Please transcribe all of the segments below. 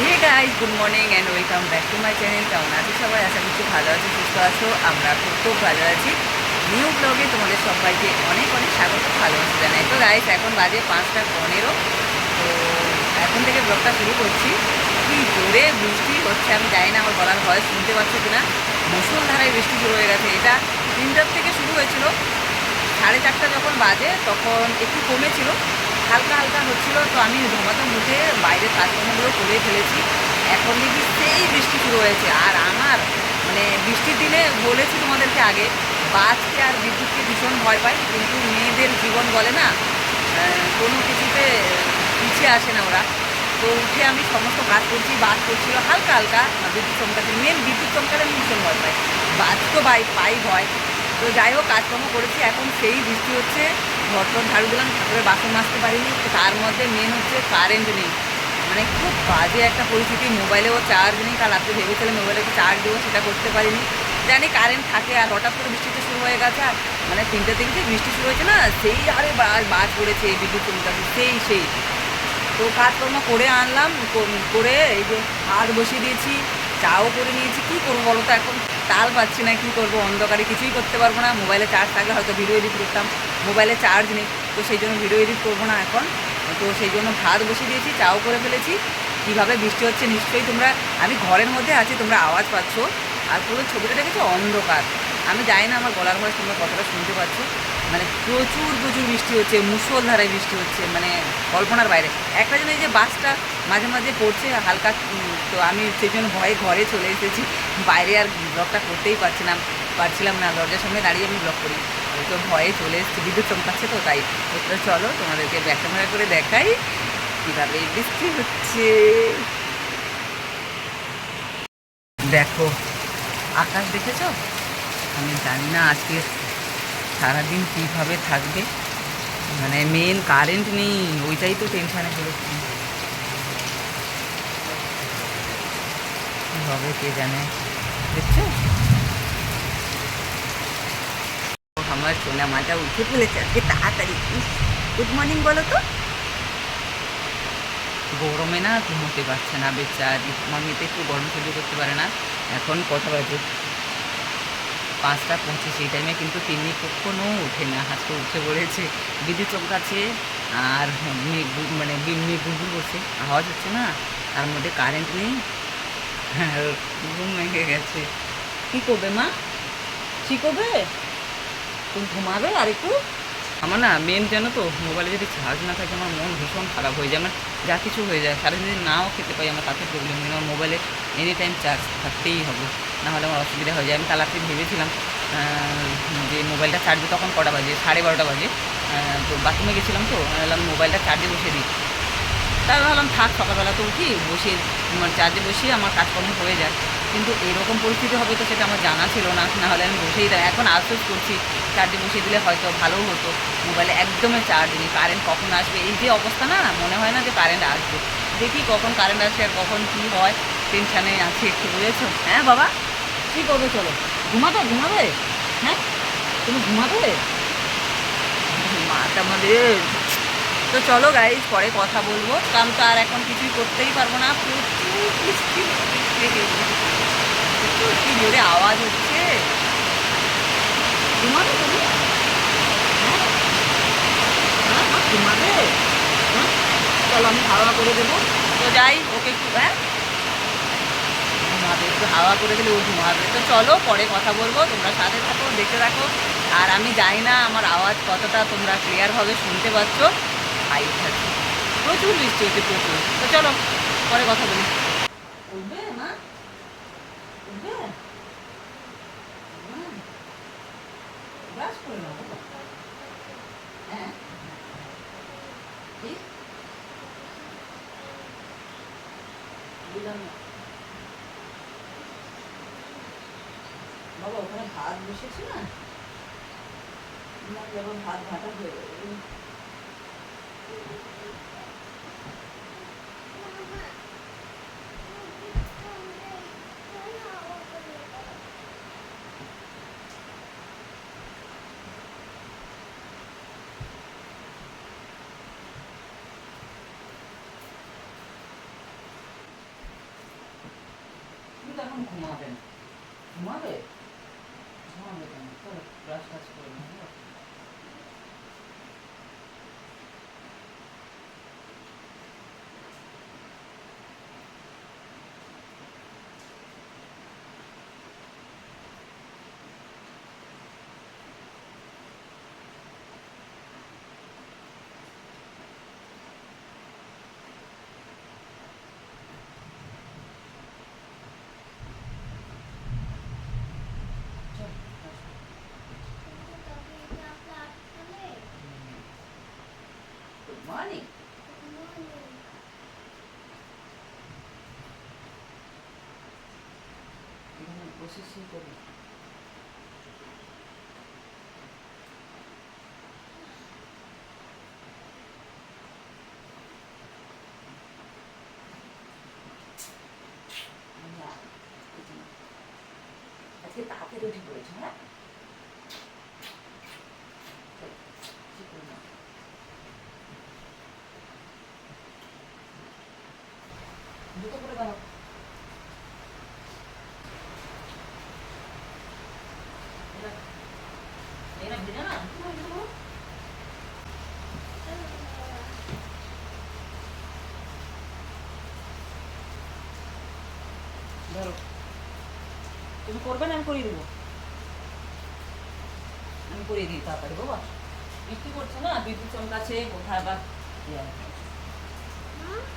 Hey guys good morning and welcome back to my channel কেমন আছো সবাই? আশা করছি ভালো আছো, সুস্থ আছো। আমরা খুব খুব ভালো আছি। নিউ ব্লগে তোমাদের সবাইকে অনেক অনেক স্বাগত, ভালোবাসা জানাই। তো গাইজ এখন বাজে পাঁচটা পনেরো। তো এখন থেকে ব্লগটা শুরু করছি। কি জোরে বৃষ্টি হচ্ছে, আমি জানি না আমার গলার ভয়েস শুনতে পাচ্ছ কিনা। মুসলধারায় বৃষ্টি শুরু হয়ে গেছে। এটা তিনটার থেকে শুরু হয়েছিল। সাড়ে চারটা যখন বাজে, তখন একটু কমেছিল। হালকা হালকা হচ্ছিল, তো আমি ধমাতে মুখে বাইরের কাজকর্মগুলো করে ফেলেছি। এখন দেখি সেই বৃষ্টি শুরু হয়েছে। আর আমার মানে বৃষ্টির দিনে বলেছি তোমাদেরকে আগে বাসকে আর বিদ্যুৎকে ভীষণ ভয় পাই, কিন্তু মেয়েদের জীবন বলে না কোনো কিছুতে পিছিয়ে আসে না ওরা। তো উঠে আমি সমস্ত কাজ করছি বাস করছিল হালকা হালকা বিদ্যুৎ চমকাতে মেন বিদ্যুৎ চমকালে আমি ভীষণ ভয় পাই। বাস তো বাই পাই ভয়। তো যাই হোক, কাজকর্ম করেছি, এখন সেই বৃষ্টি হচ্ছে। ঘর টর ঝাড়ু দিলাম ঠাকুরের বাসন মাজতে পারিনি। তার মধ্যে মেন হচ্ছে কারেন্ট নেই। মানে খুব বাজে একটা পরিস্থিতি। মোবাইলেও চার্জ নেই। কাল রাত্রে ভেবেছিলাম মোবাইলে চার্জ দেবো, সেটা করতে পারিনি। জানি কারেন্ট থাকে আর হঠাৎ করে বৃষ্টিটা শুরু হয়ে গেছে। আর মানে তিনটে তিনটে বৃষ্টি শুরু হয়েছে না, সেই আরে বাজ পড়েছে বিদ্যুৎ চমকাছে সেই সেই। তো কাজকর্ম করে আনলাম, করে এই যে ভাত বসিয়ে দিয়েছি, চাও করে নিয়েছি। কী করব বলো তো? এখন তাল পাচ্ছি না, কী করব? অন্ধকারে কিছুই করতে পারব না। মোবাইলে চার্জ থাকলে হয়তো ভিডিও এডিট করতাম। মোবাইলে চার্জ নেই, তো সেই জন্য ভিডিও এডিট করব না এখন। তো সেই জন্য ভাত বসিয়ে দিয়েছি, চাও করে ফেলেছি। কীভাবে বৃষ্টি হচ্ছে নিশ্চয়ই তোমরা, আমি ঘরের মধ্যে আছি, তোমরা আওয়াজ পাচ্ছ। আর পুরো ছবিটা দেখেছ? অন্ধকার। আমি জানি না আমার গলার ভয়েস তোমরা কতটা শুনতে পাচ্ছ। মানে প্রচুর প্রচুর বৃষ্টি হচ্ছে, মুষলধারায় বৃষ্টি হচ্ছে মানে কল্পনার বাইরে। একটা জন্য এই যে বাসটা মাঝে মাঝে পড়ছে, হালকা তো আমি সেই জন্য ভয়ে ঘরে চলে এসেছি। বাইরে আর ব্লগটা করতেই পারছিলাম পারছিলাম না। দরজার সামনে দাঁড়িয়ে আমি ব্লগ করি। তো ভয়ে চলে এসেছি বিদ্যুৎ চমকাচ্ছে তো, তাই। তো চলো তোমাদেরকে ক্যামেরা করে দেখাই কীভাবে বৃষ্টি হচ্ছে। দেখো, আকাশ দেখেছ? আমি জানি না আজকে সারাদিন কীভাবে থাকবে। মানে মেন কারেন্ট নেই, ওইটাই তো টেনশানে পড়েছি। কী হবে কে জানে? দেখছ? আমার সোনা মাটা উঠে ফেলেছে আজকে তাড়াতাড়ি। গুড মর্নিং বলো তো। গরমে না ঘুমোতে পারছে না বেচারি। মাম্মিতে একটু গরম সহ্য করতে পারে না। এখন কটা বাজে? পাঁচটা পঁচিশ, এই টাইমে কিন্তু তিনি কখনো ওঠে না। আজকে উঠে পড়েছে। বিদ্যুৎ চমকাচ্ছে আর মানে মেঘ গুড়গুড় করছে। আওয়াজ হচ্ছে না। তার মধ্যে কারেন্ট নেই। হ্যাঁ ঘুম ভেঙে গেছে। কী করবে মা? কী করবে? তুমি ঘুমাবে আর একটু আমার না মেন জানো তো মোবাইলে যদি চার্জ না থাকে আমার মন ভীষণ খারাপ হয়ে যায়, আমার যা কিছু হয়ে যায়। সারাদিন যদি নাও খেতে পাই, আমার তাতে প্রবলেম নেই। আমার মোবাইলে এনি টাইম চার্জ থাকতেই হবে। নাহলে আমার অসুবিধা হয়ে যায়। আমি কাল ভেবেছিলাম যে মোবাইলটা চার্জে তখন কটা বাজে? সাড়ে বারোটা বাজে। তো বাথরুমে গেছিলাম তো বললাম মোবাইলটা চার্জে বসিয়ে দিই। তাই ভাবলাম, থাক, সকালবেলা তো উঠি, বসিয়ে মানে চার্জে বসিয়ে আমার কাজকর্ম হয়ে যায়। কিন্তু এরকম পরিস্থিতি হবে তো সেটা আমার জানা ছিল না। না হলে আমি বসেই দিই এখন আফসোস করছি। চার্জে বসিয়ে দিলে হয়তো ভালো হতো। মোবাইলে একদমই চার্জ নেই। কারেন্ট কখন আসবে? এই যে অবস্থা না, মনে হয় না যে কারেন্ট আসবে। দেখি কখন কারেন্ট আসবে আর কখন কী হয়। টেনশানে আছি, একটু বুঝেছ হ্যাঁ বাবা? কী করবে চলো? ঘুমাবে? ঘুমাবে? হ্যাঁ? তুমি ঘুমাবে? মাটা আমাদের তো চলো গাইজ পরে কথা বলব। কারণ তো আর এখন কিছুই করতেই পারব না। প্রচুর বৃষ্টি কি জোরে আওয়াজ হচ্ছে। ঘুমাবে তুমি? হ্যাঁ? হ্যাঁ, ঘুমাবে? হ্যাঁ? চলো আমি হাওয়া করে দেবো। তো যাই ওকে একটু হ্যাঁ? ঘুমাবে একটু হাওয়া করে দিলে ও ঘুমাবে। তো চলো পরে কথা বলব। তোমরা সাথে থাকো দেখতে থাকো। আর আমি জানি না আমার আওয়াজ কতটা তোমরা ক্লিয়ারভাবে শুনতে পাচ্ছ। হাই থাকছে প্রচুর বৃষ্টি হচ্ছে প্রচুর। তো চলো পরে কথা বলি। আমার যেমন হাত ঘাটা হয়ে যাবে এখন ঘুমাবেন ঘুমাবে ঘুমাবে কেন ব্রাশ টাশ করে নেব না, কিছু না। আজকে তাড়াতাড়ি উঠে পড়েছো হ্যাঁ? শুয়ে পড়ে নাও। জুতো পরে দাও এরা ভিজে না ধরো তুমি করবে না আমি করিয়ে দেবো। আমি করিয়ে দিই তাড়াতাড়ি বাবা। বৃষ্টি করছে না? বিদ্যুৎ চমকাছে কোথায় আছে।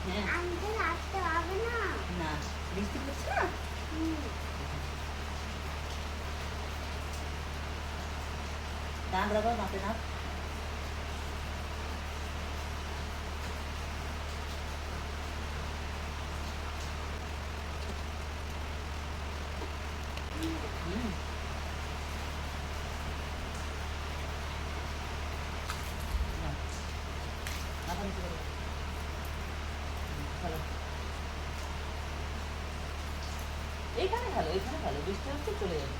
হ্যাঁ। না। বৃষ্টি করছে না? দাঁত বাবা মাপে দাঁত হুম। নাও। মাথা নিচু করো। হুম, ভালো এইখানে ভালো এইখানে ভালো বৃষ্টি হচ্ছে চলে যাবে।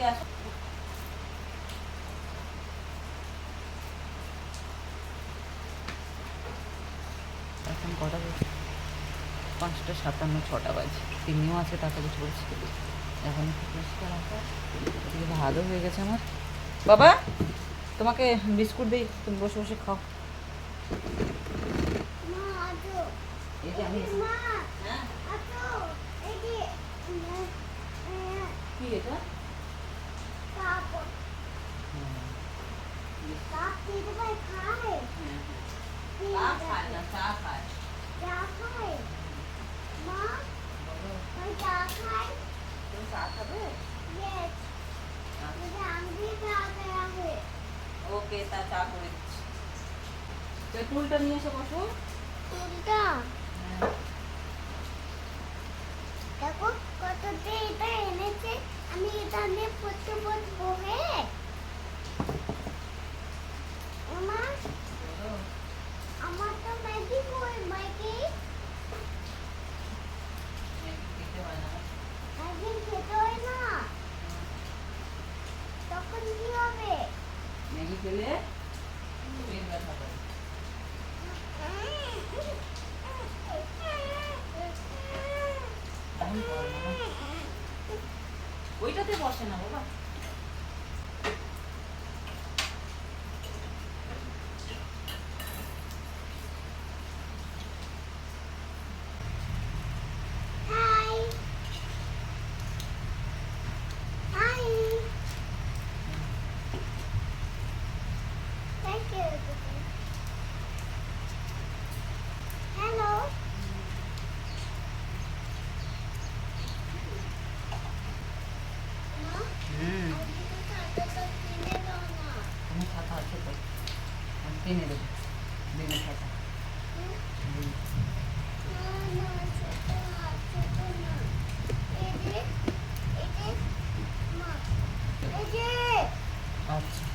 এখানে এখন কটা পাঁচটা সাতান্ন ছটা বাজে। তিনিও আছে তাকে কিছু বলছি এখন পরিষ্কার আকাশ ভালো হয়ে গেছে আমার। বাবা তোমাকে বিস্কুট দিই তুমি বসে বসে খাও। এই যে আমি কি এটা? চা খায় না চা খায়। চা ওকে তা চা করে দিচ্ছি। টুলটা নিয়ে এসে বসো। হ্যাঁ দেখো কততে এটা এনেছে আমি এটা নিয়ে পড়তে বসবো হ্যাঁ আমার বলো। আমার তো ম্যাগি কই ম্যাগি ম্যাগি খেতে হয় না ম্যাগি খেতে হয় না তখন কি হবে ম্যাগি খেলে পেট ব্যথা করে। এখন কর না। ওইটাতে বসে না বাবা। এনে দেবো বেগুন ভাজা আচ্ছা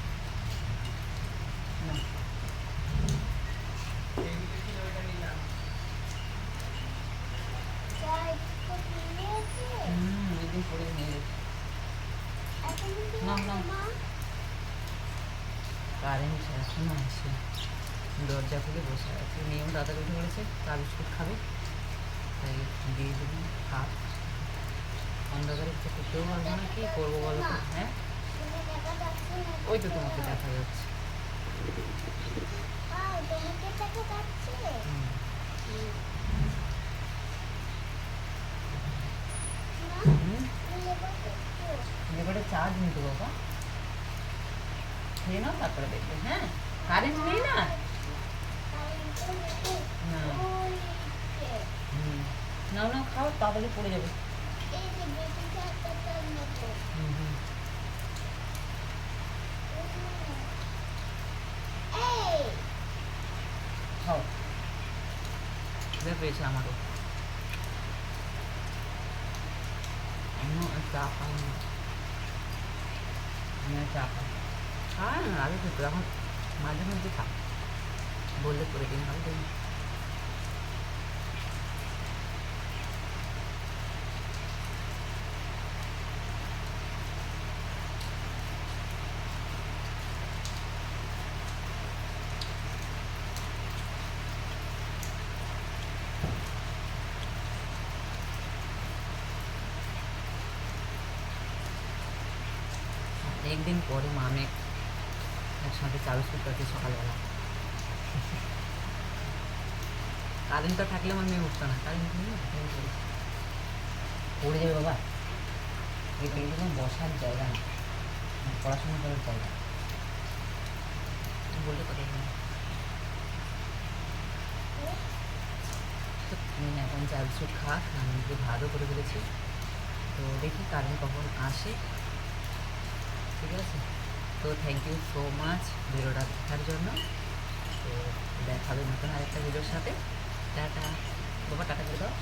No, no. কারেন্ট এখনও আসে দরজা খুলে বসে আছে। নিয়ম দাদা উঠে পড়েছে, চা বিস্কুট খাবে। তাই দিয়ে দেবো খাব অন্ধকারে কিছু করতেও পারব না, কি করব বলো হ্যাঁ? ওই তো তোমাকে দেখা যাচ্ছে আও, তোমাকে দেখা যাচ্ছে হুম। না হুম তুমি এবার দেখো এবারে চার্জ নিতে বাবা খেয়ে নাও তারপরে দেখবে হ্যাঁ কারেন্ট নেই না কারেন্টটা নেই। না ওই যে, হুম নাও নাও খাও তাড়াতাড়ি পড়ে যাবে এই যে বেবি চারটার মতো হুম হুম এই খাও খিদে পেয়েছে আমারও আমিও চা খাই না আমিও চা খাই খাই না আগে খেতো এখন মাঝে মধ্যে খা বললে করে দিন ভালো দিন। একদিন পরে মা আমি একসাথে চা বিস্কুট খাচ্ছি সকালবেলা। কারেন্টটা থাকলে আমার মেয়ে উঠতো না কারেন্ট। পড়ে যাবে বাবা। এটা একদম বসার জায়গা না। পড়াশোনা করার জায়গা। বললে কথা শোনো তুমি এখন চা বিস্কুট খা আমি একটু ভাতও করে ফেলেছি। তো দেখি কারেন্ট কখন আসে। ঠিক আছে? তো থ্যাংক ইউ সো মাচ ভিডিওটা দেখার জন্য। তো দেখাবে নতুন আরেকটা ভিডিওর সাথে। টাটা। বাবা, টাটা করে দাও।